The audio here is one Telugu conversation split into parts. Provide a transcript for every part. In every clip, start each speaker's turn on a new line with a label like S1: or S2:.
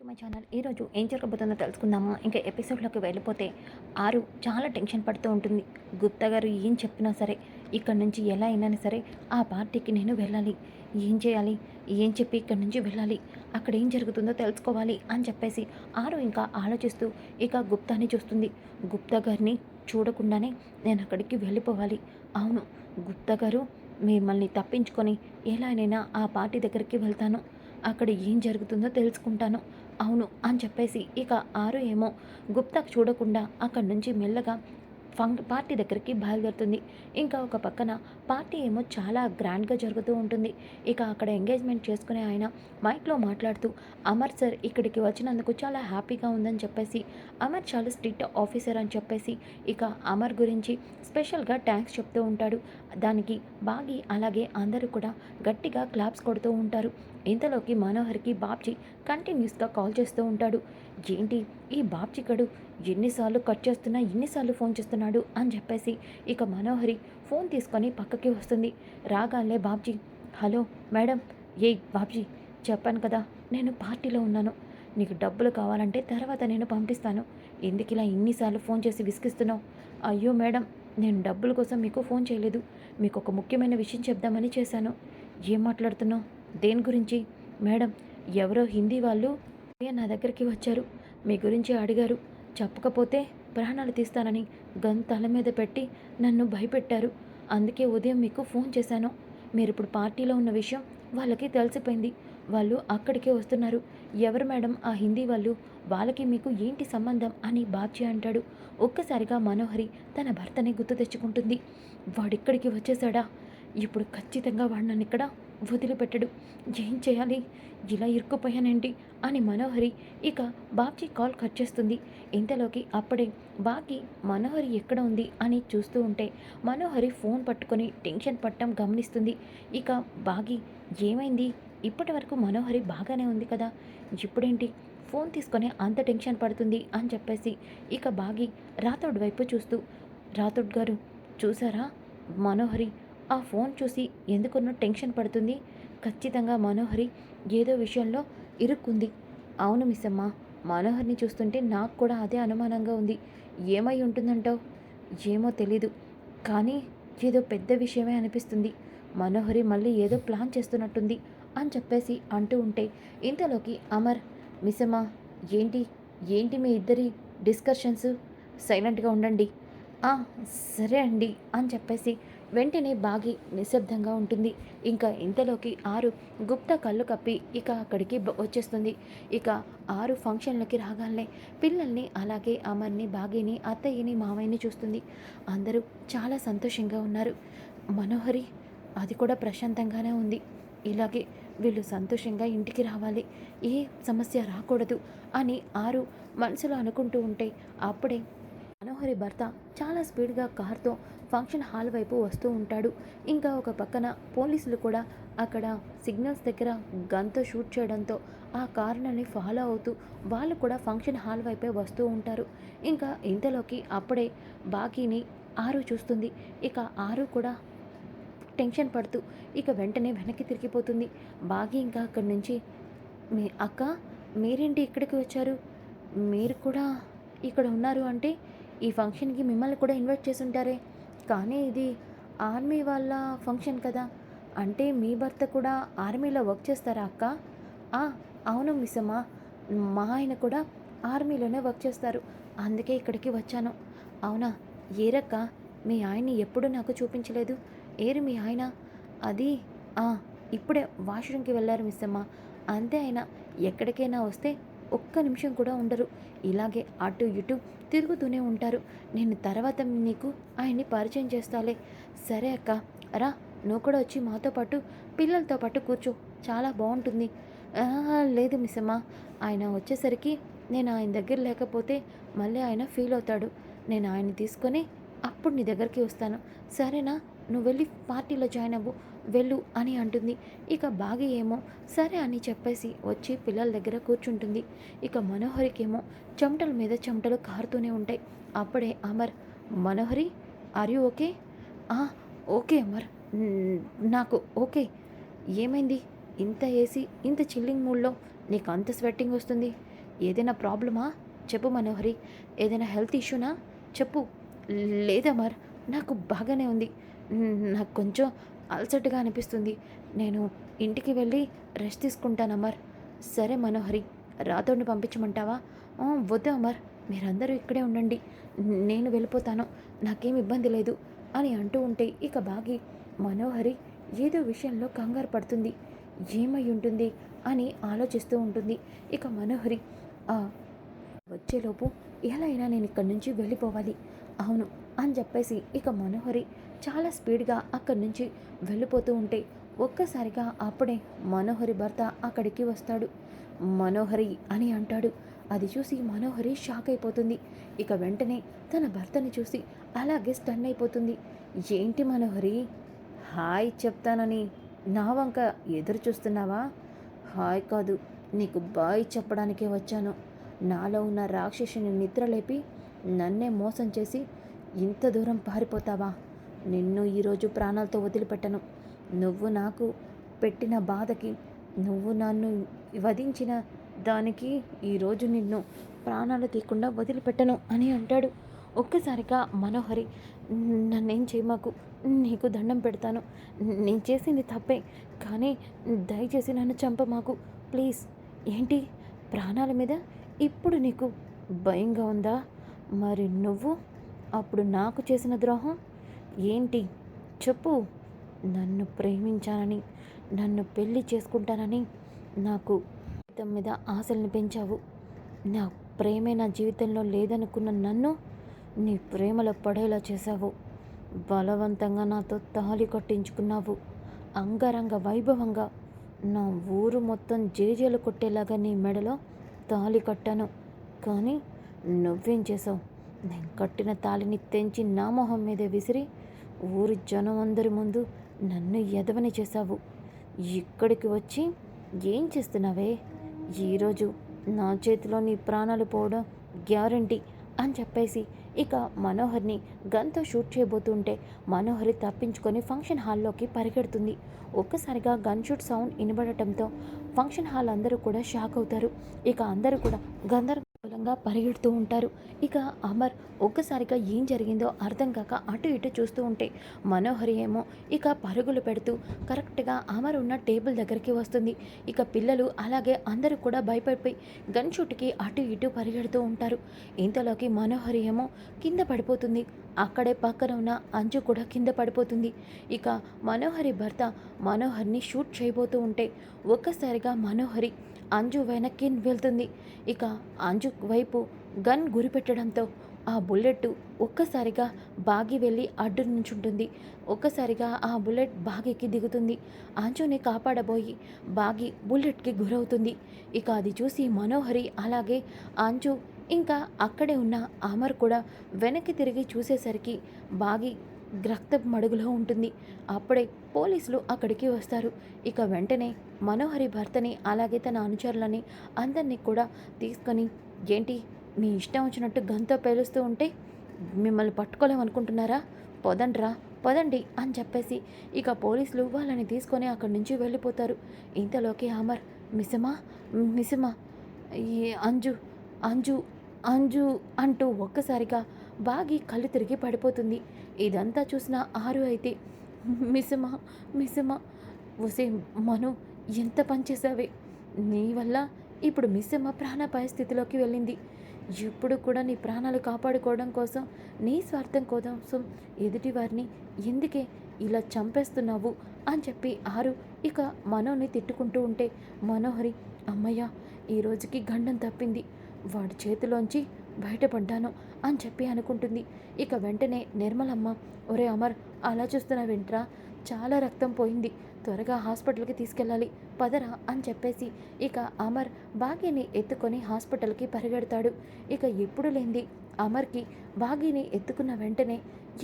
S1: టు మై ఛానల్ ఈరోజు ఏం జరగబోతుందో తెలుసుకుందామా? ఇంకా ఎపిసోడ్లోకి వెళ్ళిపోతే ఆరు చాలా టెన్షన్ పడుతూ ఉంటుంది. గుప్తా గారు ఏం చెప్పినా సరే ఇక్కడ నుంచి ఎలా అయినా సరే ఆ పార్టీకి నేను వెళ్ళాలి. ఏం చేయాలి? ఏం చెప్పి ఇక్కడి నుంచి వెళ్ళాలి? అక్కడ ఏం జరుగుతుందో తెలుసుకోవాలి అని చెప్పేసి ఆరు ఇంకా ఆలోచిస్తూ ఇక గుప్తాని చూస్తుంది. గుప్తా గారిని చూడకుండానే నేను అక్కడికి వెళ్ళిపోవాలి. అవును గుప్తా గారు మిమ్మల్ని తప్పించుకొని ఎలానైనా ఆ పార్టీ దగ్గరికి వెళ్తాను. అక్కడ ఏం జరుగుతుందో తెలుసుకుంటాను. అవును అని చెప్పేసి ఇక ఆరు ఏమో గుప్తా చూడకుండా అక్కడి నుంచి మెల్లగా పార్టీ దగ్గరికి బయలుదేరుతుంది. ఇంకా ఒక పక్కన పార్టీ ఏమో చాలా గ్రాండ్గా జరుగుతూ ఉంటుంది. ఇక అక్కడ ఎంగేజ్మెంట్ చేసుకునే ఆయన మైక్లో మాట్లాడుతూ అమర్ సార్ ఇక్కడికి వచ్చినందుకు చాలా హ్యాపీగా ఉందని చెప్పేసి అమర్ చాలా స్ట్రిక్ట్ ఆఫీసర్ అని చెప్పేసి ఇక అమర్ గురించి స్పెషల్గా ట్యాంక్స్ చెప్తూ ఉంటాడు. దానికి బాగి అలాగే అందరూ కూడా గట్టిగా క్లాప్స్ కొడుతూ ఉంటారు. ఇంతలోకి మనోహర్కి బాబ్జీ కంటిన్యూస్గా కాల్ చేస్తూ ఉంటాడు. ఏంటి ఈ బాబ్జీ గడు ఎన్నిసార్లు కట్ చేస్తున్నా ఎన్నిసార్లు ఫోన్ చేస్తున్నాడు అని చెప్పేసి ఇక మనోహరి ఫోన్ తీసుకొని పక్కకి వస్తుంది. రాగానే బాబ్జీ హలో మేడం ఏ బాబ్జీ చెప్పాను కదా నేను పార్టీలో ఉన్నాను. నీకు డబ్బులు కావాలంటే తర్వాత నేను పంపిస్తాను. ఎందుకు ఇలా ఇన్నిసార్లు ఫోన్ చేసి విసిగిస్తున్నావు? అయ్యో మేడం నేను డబ్బుల కోసం మీకు ఫోన్ చేయలేదు. మీకు ఒక ముఖ్యమైన విషయం చెప్దామని చేశాను. ఏం మాట్లాడుతున్నావు? దేని గురించి? మేడం ఎవరో హిందీ వాళ్ళు నా దగ్గరికి వచ్చారు. మీ గురించి అడిగారు. చెప్పకపోతే ప్రాణాలు తీస్తానని గన్ తల మీద పెట్టి నన్ను భయపెట్టారు. అందుకే ఉదయం మీకు ఫోన్ చేశాను. మీరు ఇప్పుడు పార్టీలో ఉన్న విషయం వాళ్ళకి తెలిసిపోయింది. వాళ్ళు అక్కడికే వస్తున్నారు. ఎవరు మేడం? ఆ హిందీ వాళ్ళు. వాళ్ళకి మీకు ఏంటి సంబంధం? అని బాబ్జీ అంటాడు. ఒక్కసారిగా మనోహరి తన భర్తని గుర్తు తెచ్చుకుంటుంది. వాడిక్కడికి వచ్చేసాడా ఇప్పుడు ఖచ్చితంగా వాడు నన్ను ఇక్కడ వదిలిపెట్టడు. ఏం చేయాలి? ఇలా ఇరుక్కుపోయానండి అని మనోహరి ఇక బాబ్జీ కాల్ కట్ చేస్తుంది. ఇంతలోకి అప్పుడే బాకి మనోహరి ఎక్కడ ఉంది? అని చూస్తూ ఉంటే మనోహరి ఫోన్ పట్టుకొని టెన్షన్ పట్టడం గమనిస్తుంది. ఇక బాగి ఏమైంది? ఇప్పటి వరకు మనోహరి బాగానే ఉంది కదా? ఇప్పుడేంటి? ఫోన్ తీసుకొని అంత టెన్షన్ పడుతుంది అని చెప్పేసి ఇక బాగి రాథోడ్ వైపు చూస్తూ రాథోడ్ గారు చూసారా? మనోహరి ఆ ఫోన్ చూసి ఎందుకున్నో టెన్షన్ పడుతుంది. ఖచ్చితంగా మనోహరి ఏదో విషయంలో ఇరుక్కుంది. అవును మిస్సమ్మ మనోహర్ని చూస్తుంటే నాకు కూడా అదే అనుమానంగా ఉంది. ఏమై ఉంటుందంటావు ఏమో తెలీదు. కానీ ఏదో పెద్ద విషయమే అనిపిస్తుంది. మనోహరి మళ్ళీ ఏదో ప్లాన్ చేస్తున్నట్టుంది అని చెప్పేసి అంటూ ఉంటే ఇంతలోకి అమర్ మిస్సమ్మ ఏంటి? ఏంటి మీ ఇద్దరి డిస్కషన్స్? సైలెంట్గా ఉండండి. సరే అండి అని చెప్పేసి వెంటనే బాగి నిశ్శబ్దంగా ఉంటుంది. ఇంకా ఇంతలోకి ఆరు గుప్త కళ్ళు కప్పి ఇక అక్కడికి వచ్చేస్తుంది. ఇక ఆరు ఫంక్షన్లకి రాగానే పిల్లల్ని అలాగే అమర్ని బాగిని అత్తయ్యని మామయ్యని చూస్తుంది. అందరూ చాలా సంతోషంగా ఉన్నారు. మనోహరి అది కూడా ప్రశాంతంగానే ఉంది. ఇలాగే వీళ్ళు సంతోషంగా ఇంటికి రావాలి. ఏ సమస్య రాకూడదు అని ఆరు మనసులో అనుకుంటూ ఉంటే అప్పుడే మనోహరి భర్త చాలా స్పీడ్గా కార్తో ఫంక్షన్ హాల్ వైపు వస్తూ ఉంటాడు. ఇంకా ఒక పక్కన పోలీసులు కూడా అక్కడ సిగ్నల్స్ దగ్గర గన్తో షూట్ చేయడంతో ఆ కారుని ఫాలో అవుతూ వాళ్ళు కూడా ఫంక్షన్ హాల్ వైపే వస్తూ ఉంటారు. ఇంకా ఇంతలోకి అప్పుడే బాకీని ఆరు చూస్తుంది. ఇక ఆరు కూడా టెన్షన్ పడుతూ ఇక వెంటనే వెనక్కి తిరిగిపోతుంది. బాగి ఇంకా అక్కడి నుంచి మీ అక్క మీరేంటి ఇక్కడికి వచ్చారు? మీరు కూడా ఇక్కడ ఉన్నారు అంటే ఈ ఫంక్షన్కి మిమ్మల్ని కూడా ఇన్వైట్ చేసి ఉంటారే కానీ ఇది ఆర్మీ వాళ్ళ ఫంక్షన్ కదా. అంటే మీ భర్త కూడా ఆర్మీలో వర్క్ చేస్తారా అక్క? "ఆ, అవును మిస్ మా ఆయన కూడా ఆర్మీలోనే వర్క్ చేస్తారు. అందుకే ఇక్కడికి వచ్చాను. అవునా? ఏరక్క మీ ఆయన్ని ఎప్పుడూ నాకు చూపించలేదు. ఏరు మీ ఆయన. అది ఇప్పుడే వాష్రూమ్కి వెళ్ళారు మిస్ అమ్మ అంతే ఆయన ఎక్కడికైనా వస్తే ఒక్క నిమిషం కూడా ఉండరు. ఇలాగే అటు ఇటు తిరుగుతూనే ఉంటారు. నేను తర్వాత నీకు ఆయన్ని పరిచయం చేస్తాలే. సరే అక్క రా. నువ్వు కూడా వచ్చి మాతో పాటు పిల్లలతో పాటు కూర్చో. చాలా బాగుంటుంది. లేదు మిస్ ఆయన వచ్చేసరికి నేను ఆయన దగ్గర లేకపోతే మళ్ళీ ఆయన ఫీల్ అవుతాడు. నేను ఆయన్ని తీసుకొని అప్పుడు నీ దగ్గరికి వస్తాను. సరేనా? నువ్వు వెళ్ళి పార్టీలో జాయిన్ అవ్వు. వెళ్ళు అని అంటుంది. ఇక బాగి ఏమో సరే అని చెప్పేసి వచ్చి పిల్లల దగ్గర కూర్చుంటుంది. ఇక మనోహరికేమో చెమటల మీద చెమటలు కారుతూనే ఉంటాయి. అప్పుడే Amar Manohari are you okay "ఆ, ఓకే అమర్. నాకు ఓకే ఏమైంది? ఇంత ఏసీ ఇంత చిల్లింగ్ మూడ్లో నీకు అంత స్వెట్టింగ్ వస్తుంది. ఏదైనా ప్రాబ్లమా? చెప్పు మనోహరి. ఏదైనా హెల్త్ ఇష్యూనా చెప్పు. లేదమర్ నాకు బాగానే ఉంది. నాకు కొంచెం అలసటగా అనిపిస్తుంది. నేను ఇంటికి వెళ్ళి రెస్ట్ తీసుకుంటాను అమర్. సరే మనోహరి రాతోడిని పంపించమంటావా? వద్దు అమర్. మీరందరూ ఇక్కడే ఉండండి. నేను వెళ్ళిపోతాను. నాకేం ఇబ్బంది లేదు అని అంటూ ఉంటే ఇక బాగి మనోహరి ఏదో విషయంలో కంగారు పడుతుంది. ఏమై ఉంటుంది అని ఆలోచిస్తూ ఉంటుంది. ఇక మనోహరి వచ్చేలోపు ఎలా అయినా నేను ఇక్కడి నుంచి వెళ్ళిపోవాలి. అవును అని చెప్పేసి ఇక మనోహరి చాలా స్పీడ్గా అక్కడి నుంచి వెళ్ళిపోతూ ఉంటే ఒక్కసారిగా అప్పుడే మనోహరి భర్త అక్కడికి వస్తాడు. మనోహరి అని అంటాడు. అది చూసి మనోహరి షాక్ అయిపోతుంది. ఇక వెంటనే తన భర్తని చూసి అలాగే స్టన్ అయిపోతుంది. ఏంటి మనోహరి? హాయ్ చెప్తానని నా వంక ఎదురు చూస్తున్నావా? హాయ్ కాదు నీకు బాయ్ చెప్పడానికే వచ్చాను. నాలో ఉన్న రాక్షసుని నిద్రలేపి నన్నే మోసం చేసి ఇంత దూరం పారిపోతావా? నిన్ను ఈరోజు ప్రాణాలతో వదిలిపెట్టను. నువ్వు నాకు పెట్టిన బాధకి నువ్వు నన్ను వధించిన దానికి ఈరోజు నిన్ను ప్రాణాలు తీయకుండా వదిలిపెట్టను అని అంటాడు. ఒక్కసారిగా మనోహరి నన్నేం చేయమాకు నీకు దండం పెడతాను. నేను చేసింది తప్పే కానీ దయచేసి నన్ను చంపమాకు ప్లీజ్ ఏంటి? ప్రాణాల మీద ఇప్పుడు నీకు భయంగా ఉందా? మరి నువ్వు అప్పుడు నాకు చేసిన ద్రోహం? ఏంటి? చెప్పు. నన్ను ప్రేమించానని నన్ను పెళ్ళి చేసుకుంటానని నాకు జీవితం మీద ఆశల్ని పెంచావు. నా ప్రేమే నా జీవితంలో లేదనుకున్న నన్ను నీ ప్రేమలో పడేలా చేశావు. బలవంతంగా నాతో తాళి కట్టించుకున్నావు. అంగరంగ వైభవంగా నా ఊరు మొత్తం జేజేలు కొట్టేలాగా నీ మెడలో తాళి కట్టాను. కానీ నువ్వేం చేసావు నేను కట్టిన తాళిని తెంచి నా మొహం మీదే విసిరి ఊరి జనం అందరి ముందు నన్ను ఎదవని చేశావు. ఇక్కడికి వచ్చి ఏం చేస్తున్నావే? ఈరోజు నా చేతిలో నీ ప్రాణాలు పోవడం గ్యారంటీ అని చెప్పేసి ఇక మనోహర్ని గన్తో షూట్ చేయబోతుంటే మనోహరి తప్పించుకొని ఫంక్షన్ హాల్లోకి పరిగెడుతుంది. ఒక్కసారిగా గన్ షూట్ సౌండ్ వినబడటంతో ఫంక్షన్ హాల్ అందరూ కూడా షాక్ అవుతారు. ఇక అందరూ కూడా గందరగోళంగా పరిగెడుతూ ఉంటారు. ఇక అమర్ ఒక్కసారిగా ఏం జరిగిందో అర్థం కాక అటు ఇటు చూస్తూ ఉంటే మనోహరి ఏమో ఇక పరుగులు పెడుతూ కరెక్ట్గా అమర్ ఉన్న టేబుల్ దగ్గరికి వస్తుంది. ఇక పిల్లలు అలాగే అందరూ కూడా భయపడిపోయి గన్ షూట్కి అటు ఇటు పరిగెడుతూ ఉంటారు. ఇంతలోకి మనోహరి ఏమో కింద పడిపోతుంది. అక్కడే పక్కన ఉన్న అంజు కూడా కింద పడిపోతుంది. ఇక మనోహరి భర్త మనోహర్ని షూట్ చేయబోతూ ఉంటే ఒక్కసారిగా మనోహరి అంజు వెనక్కి వెళ్తుంది. ఇక అంజు వైపు గన్ గురిపెట్టడంతో ఆ బుల్లెట్ ఒక్కసారిగా బాగి వెళ్ళి అడ్డు నుంచుంటుంది. ఒక్కసారిగా ఆ బుల్లెట్ బాగికి దిగుతుంది. అంజుని కాపాడబోయి బాగి బుల్లెట్కి గురవుతుంది. ఇక అది చూసి మనోహరి అలాగే అంజు ఇంకా అక్కడే ఉన్న అమర్ కూడా వెనక్కి తిరిగి చూసేసరికి బాగి రక్త మడుగులో ఉంటుంది. అప్పుడే పోలీసులు అక్కడికి వస్తారు. ఇక వెంటనే మనోహరి భర్తని అలాగే తన అనుచరులని అందరినీ కూడా తీసుకొని ఏంటి మీ ఇష్టం వచ్చినట్టు గంతో పేలుస్తూ ఉంటే మిమ్మల్ని పట్టుకోలేమనుకుంటున్నారా? పొదండ్రా పొదండి అని చెప్పేసి ఇక పోలీసులు వాళ్ళని తీసుకొని అక్కడి నుంచి వెళ్ళిపోతారు. ఇంతలోకి అమర్ మిసమా మిసమా ఈ అంజు అంజు అంజు అంటూ ఒక్కసారిగా బాగి కళ్ళు తిరిగి పడిపోతుంది. ఇదంతా చూసిన ఆరు అయితే మిసమా మిసమా ఒసే మను ఎంత పనిచేసావే నీ వల్ల ఇప్పుడు మిస్సమ్మ ప్రాణ పరిస్థితిలోకి వెళ్ళింది. ఎప్పుడు కూడా నీ ప్రాణాలు కాపాడుకోవడం కోసం నీ స్వార్థం కోసం ఎదుటి వారిని ఎందుకే ఇలా చంపేస్తున్నావు? అని చెప్పి ఆరు ఇక మనోని తిట్టుకుంటూ ఉంటే మనోహరి అమ్మయ్య ఈ రోజుకి గండం తప్పింది. వాడి చేతిలోంచి బయటపడ్డాను. అని చెప్పి అనుకుంటుంది. ఇక వెంటనే నిర్మలమ్మ ఒరే అమర్ అలా చూస్తున్న వెంట్రా చాలా రక్తం పోయింది. త్వరగా హాస్పిటల్కి తీసుకెళ్ళాలి. పదరా అని చెప్పేసి ఇక అమర్ భాగ్యని ఎత్తుకొని హాస్పిటల్కి పరిగెడతాడు. ఇక ఎప్పుడు లేంది? అమర్కి భాగ్యని ఎత్తుకున్న వెంటనే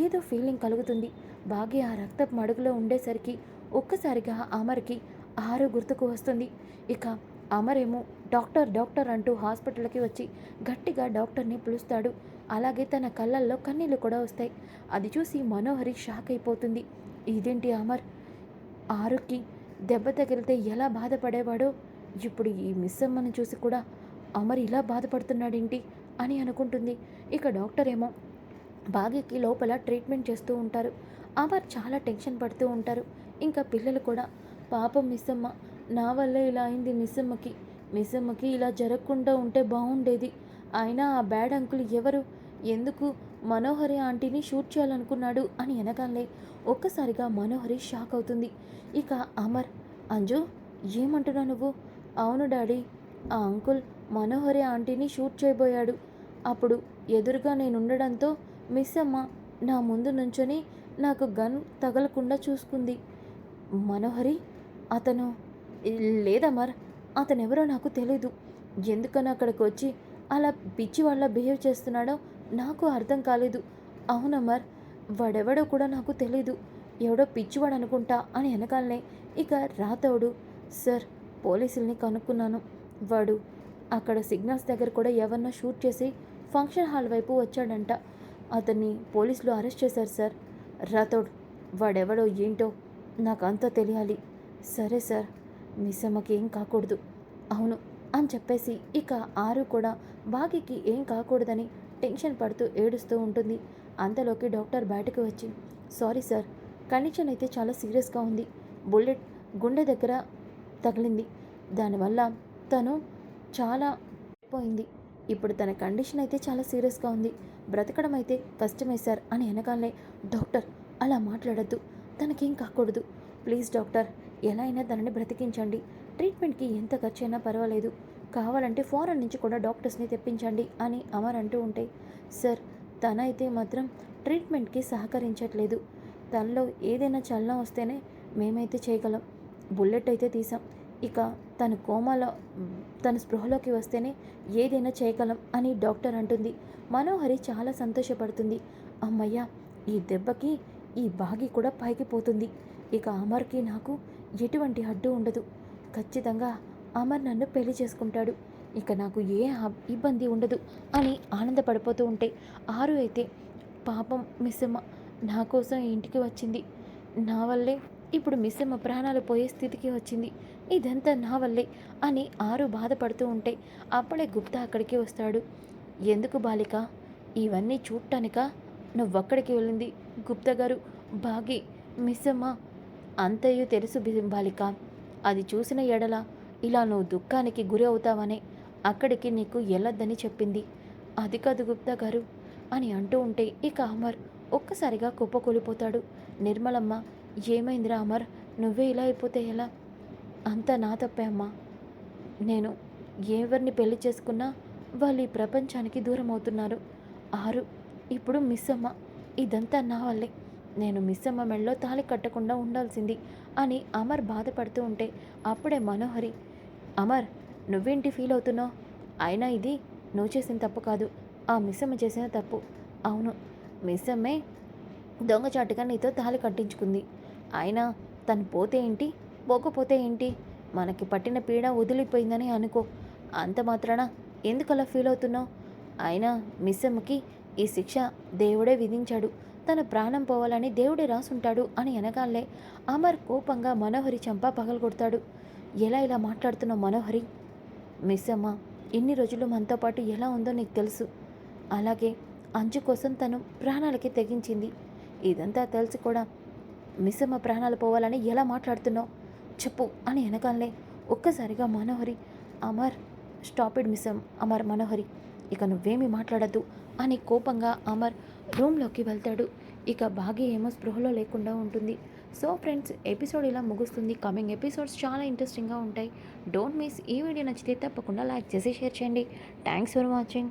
S1: ఏదో ఫీలింగ్ కలుగుతుంది. భాగ్య ఆ రక్తపు మడుగులో ఉండేసరికి ఒక్కసారిగా అమర్కి ఆరు గుర్తుకు వస్తుంది. ఇక అమరేమో డాక్టర్ డాక్టర్ అంటూ హాస్పిటల్కి వచ్చి గట్టిగా డాక్టర్ని పిలుస్తాడు. అలాగే తన కళ్ళల్లో కన్నీళ్ళు కూడా వస్తాయి. అది చూసి మనోహరి షాక్ అయిపోతుంది. ఇదేంటి అమర్? ఆరుకి దెబ్బ తగిలితే ఎలా బాధపడేవాడో? ఇప్పుడు ఈ మిస్ అమ్మని చూసి కూడా అమర్ ఇలా బాధపడుతున్నాడేంటి? అని అనుకుంటుంది. ఇక డాక్టర్ ఏమో భాగ్యకి లోపల ట్రీట్మెంట్ చేస్తూ ఉంటారు. అమర్ చాలా టెన్షన్ పడుతూ ఉంటారు. ఇంకా పిల్లలు కూడా పాపం మిస్సమ్మ నా వల్ల ఇలా అయింది మిస్సమ్మకి మిస్సమ్మకి ఇలా జరగకుండా ఉంటే బాగుండేది అయినా ఆ బ్యాడ్ అంకుల్ ఎవరు? ఎందుకు మనోహరి ఆంటీని షూట్ చేయాలనుకున్నాడు అని అనగానే ఒక్కసారిగా మనోహరి షాక్ అవుతుంది. ఇక అమర్ అంజు ఏమంటున్నావు నువ్వు? అవును డాడీ ఆ అంకుల్ మనోహరి ఆంటీని షూట్ చేయబోయాడు. అప్పుడు ఎదురుగా నేను ఉండడంతో మిస్ అమ్మ నా ముందు నుంచొని నాకు గన్ తగలకుండా చూసుకుంది. మనోహరి అతను లేదమర్ అతనెవరో నాకు తెలీదు. ఎందుకని అక్కడికి వచ్చి అలా పిచ్చి వాళ్ళ బిహేవ్ చేస్తున్నాడో నాకు అర్థం కాలేదు. అవునమ్మర్ వాడెవడో కూడా నాకు తెలీదు. ఎవడో పిచ్చివాడు అనుకుంటా అని వెనకాలనే ఇక రాతవుడు. సార్ పోలీసుల్ని కనుక్కున్నాను. వాడు అక్కడ సిగ్నల్స్ దగ్గర కూడా ఎవరినో షూట్ చేసి ఫంక్షన్ హాల్ వైపు వచ్చాడంట. అతన్ని పోలీసులు అరెస్ట్ చేశారు సార్. రాతోడ్ వాడెవడో ఏంటో నాకు అంతా తెలియాలి. సరే సార్. మిస్ ఏం కాకూడదు. అవును అని చెప్పేసి ఇక ఆరు కూడా బాగికి ఏం కాకూడదని టెన్షన్ పడుతూ ఏడుస్తూ ఉంటుంది. అంతలోకి డాక్టర్ బయటకు వచ్చి సారీ సార్ కండిషన్ అయితే చాలా సీరియస్గా ఉంది. బుల్లెట్ గుండె దగ్గర తగిలింది. దానివల్ల తను చాలా పోయింది. ఇప్పుడు తన కండిషన్ అయితే చాలా సీరియస్గా ఉంది. బ్రతకడం అయితే కష్టమే సార్ అని వెనకాలనే డాక్టర్ అలా మాట్లాడద్దు. తనకేం కాకూడదు. ప్లీజ్ డాక్టర్ ఎలా అయినా తనని బ్రతికించండి. ట్రీట్మెంట్కి ఎంత ఖర్చైనా పర్వాలేదు. కావాలంటే ఫారెన్ నుంచి కూడా డాక్టర్స్ని తెప్పించండి అని అమర్ అంటూ ఉంటే సార్ తన అయితే మాత్రం ట్రీట్మెంట్కి సహకరించట్లేదు. తనలో ఏదైనా చలనం వస్తేనే మేమైతే చేయగలం. బుల్లెట్ అయితే తీసాం. ఇక తన కోమాలో తన స్పృహలోకి వస్తేనే ఏదైనా చేయగలం అని డాక్టర్ అంటుంది. మనోహరి చాలా సంతోషపడుతుంది. అమ్మయ్య ఈ దెబ్బకి ఈ బాగి కూడా పైకి పోతుంది. ఇక అమర్కి నాకు ఎటువంటి అడ్డు ఉండదు. ఖచ్చితంగా అమర్ నన్ను పెళ్ళి చేసుకుంటాడు. ఇక నాకు ఏ ఇబ్బంది ఉండదు అని ఆనందపడిపోతూ ఉంటే ఆరు అయితే పాపం మిస్సమ్మ నా కోసం ఇంటికి వచ్చింది. నా వల్లే ఇప్పుడు మిస్సమ్మ ప్రాణాలు పోయే స్థితికి వచ్చింది. ఇదంతా నా వల్లే అని ఆరు బాధపడుతూ ఉంటే అప్పుడే గుప్తా అక్కడికి వస్తాడు. ఎందుకు బాలిక? ఇవన్నీ చూడటానిక? నువ్వక్కడికి వెళ్ళింది? గుప్తా గారు బాగి మిస్సమ్మ అంతయు తెలుసు బింబాలిక. అది చూసిన ఎడల ఇలా నువ్వు దుఃఖానికి గురి అవుతావనే అక్కడికి నీకు వెళ్ళొద్దని చెప్పింది. అది కాదు గుప్తా గారు అని అంటూ ఉంటే ఇక అమర్ ఒక్కసారిగా కుప్పకూలిపోతాడు. నిర్మలమ్మ ఏమైందిరా అమర్? నువ్వే ఇలా అయిపోతే ఎలా? అంతా నా తప్పే అమ్మా. నేను ఎవరిని పెళ్ళి చేసుకున్నా వాళ్ళు ఈ ప్రపంచానికి దూరం అవుతున్నారు ఆరు ఇప్పుడు మిస్ అమ్మ. ఇదంతా నా వల్లే. నేను మిస్ అమ్మ మెడలో తాళి కట్టకుండా ఉండాల్సింది అని అమర్ బాధపడుతూ ఉంటే అప్పుడే మనోహరి అమర్ నువ్వేంటి ఫీల్ అవుతున్నావు? అయినా ఇది నువ్వు చేసిన తప్పు కాదు. ఆ మిస్ అమ్మ చేసిన తప్పు. అవును మిస్ అమ్మే దొంగచాటుగా నీతో తాళి కట్టించుకుంది. అయినా తను పోతే ఏంటి? పోకపోతే ఏంటి? మనకి పట్టిన పీడ వదిలిపోయిందని అనుకో. అంత మాత్రాన ఎందుకలా ఫీల్ అవుతున్నావు? అయినా మిస్ అమ్మకి ఈ శిక్ష దేవుడే విధించాడు. తన ప్రాణం పోవాలని దేవుడే రాసుంటాడు అని అనగాలే. అమర్ కోపంగా మనోహరి చంప పగలగొడతాడు. ఎలా ఇలా మాట్లాడుతున్నావు మనోహరి? మిస్ అమ్మ ఇన్ని రోజులు మనతో పాటు ఎలా ఉందో నీకు తెలుసు. అలాగే అంజు కోసం తను ప్రాణాలకి తెగించింది. ఇదంతా తెలిసి కూడా మిస్సమ్మ ప్రాణాలు పోవాలని ఎలా మాట్లాడుతున్నావు? చెప్పు అని వెనకాలనే ఒక్కసారిగా మనోహరి అమర్ స్టాప్ ఇడ్ అమర్ మనోహరి ఇక నువ్వేమీ మాట్లాడద్దు అని కోపంగా అమర్ రూమ్లోకి వెళ్తాడు. ఇక భాగ్య ఏమో స్పృహలో లేకుండా ఉంటుంది. సో ఫ్రెండ్స్ ఎపిసోడ్ ఇలా ముగుస్తుంది. కమింగ్ ఎపిసోడ్స్ చాలా ఇంట్రెస్టింగ్గా ఉంటాయి. డోంట్ మిస్ ఈ వీడియో నచ్చితే తప్పకుండా లైక్ చేసి షేర్ చేయండి. Thanks for watching.